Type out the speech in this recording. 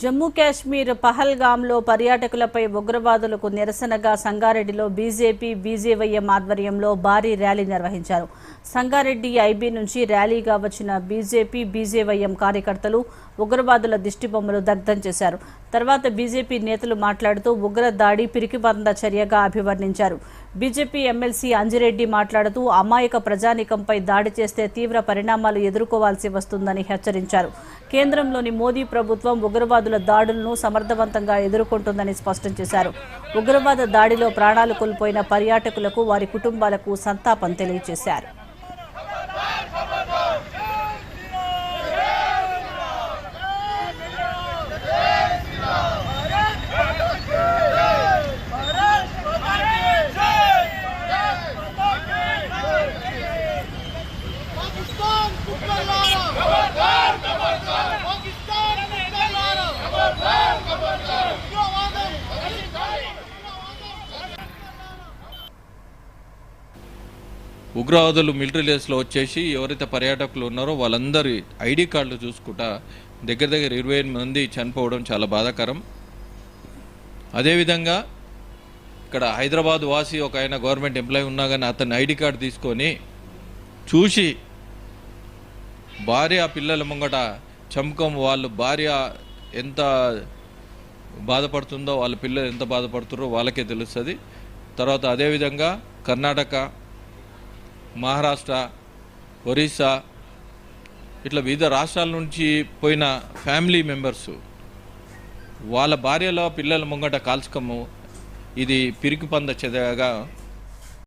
జమ్మూ కాశ్మీర్ పహల్గాంలో పర్యాటకులపై ఉగ్రవాదులకు నిరసనగా సంగారెడ్డిలో BJP BJYM ఆధ్వర్యంలో భారీ ర్యాలీ నిర్వహించారు. సంగారెడ్డి ఐబీ నుంచి ర్యాలీగా వచ్చిన బీజేపీ బీజేవైఎం కార్యకర్తలు ఉగ్రవాదుల దిష్టిబొమ్మలు దగ్ధం చేశారు. తర్వాత బీజేపీ నేతలు మాట్లాడుతూ ఉగ్ర దాడి పిరికిబంద చర్యగా అభివర్ణించారు. బీజేపీ ఎమ్మెల్సీ అంజిరెడ్డి మాట్లాడుతూ అమాయక ప్రజానికంపై దాడి చేస్తే తీవ్ర పరిణామాలు ఎదుర్కోవాల్సి వస్తుందని హెచ్చరించారు. కేంద్రంలోని మోదీ ప్రభుత్వం ఉగ్రవాదుల దాడులను సమర్థవంతంగా ఎదుర్కొంటుందని స్పష్టం చేశారు. ఉగ్రవాద దాడిలో ప్రాణాలు కోల్పోయిన పర్యాటకులకు వారి కుటుంబాలకు సంతాపం తెలియజేశారు. ఉగ్రవాదులు మిలిటరీ లేస్లో వచ్చేసి ఎవరైతే పర్యాటకులు ఉన్నారో వాళ్ళందరి ఐడి కార్డులు చూసుకుంటా దగ్గర దగ్గర ఇరవై మంది చనిపోవడం చాలా బాధాకరం. అదేవిధంగా ఇక్కడ హైదరాబాద్ వాసి ఒక ఆయన గవర్నమెంట్ ఎంప్లాయీ ఉన్నా కానీ అతని ఐడి కార్డు తీసుకొని చూసి భార్య పిల్లల ముంగట చంపకం వాళ్ళు భార్య ఎంత బాధపడుతుందో వాళ్ళ పిల్లలు ఎంత బాధపడుతున్నారో వాళ్ళకే తెలుస్తుంది. తర్వాత అదేవిధంగా కర్ణాటక మహారాష్ట్ర ఒరిస్సా ఇట్లా వివిధ రాష్ట్రాల నుంచి పోయిన ఫ్యామిలీ మెంబర్స్ వాళ్ళ భార్యలో పిల్లల ముంగట కాల్చకము ఇది పిరికి పంద చెదగా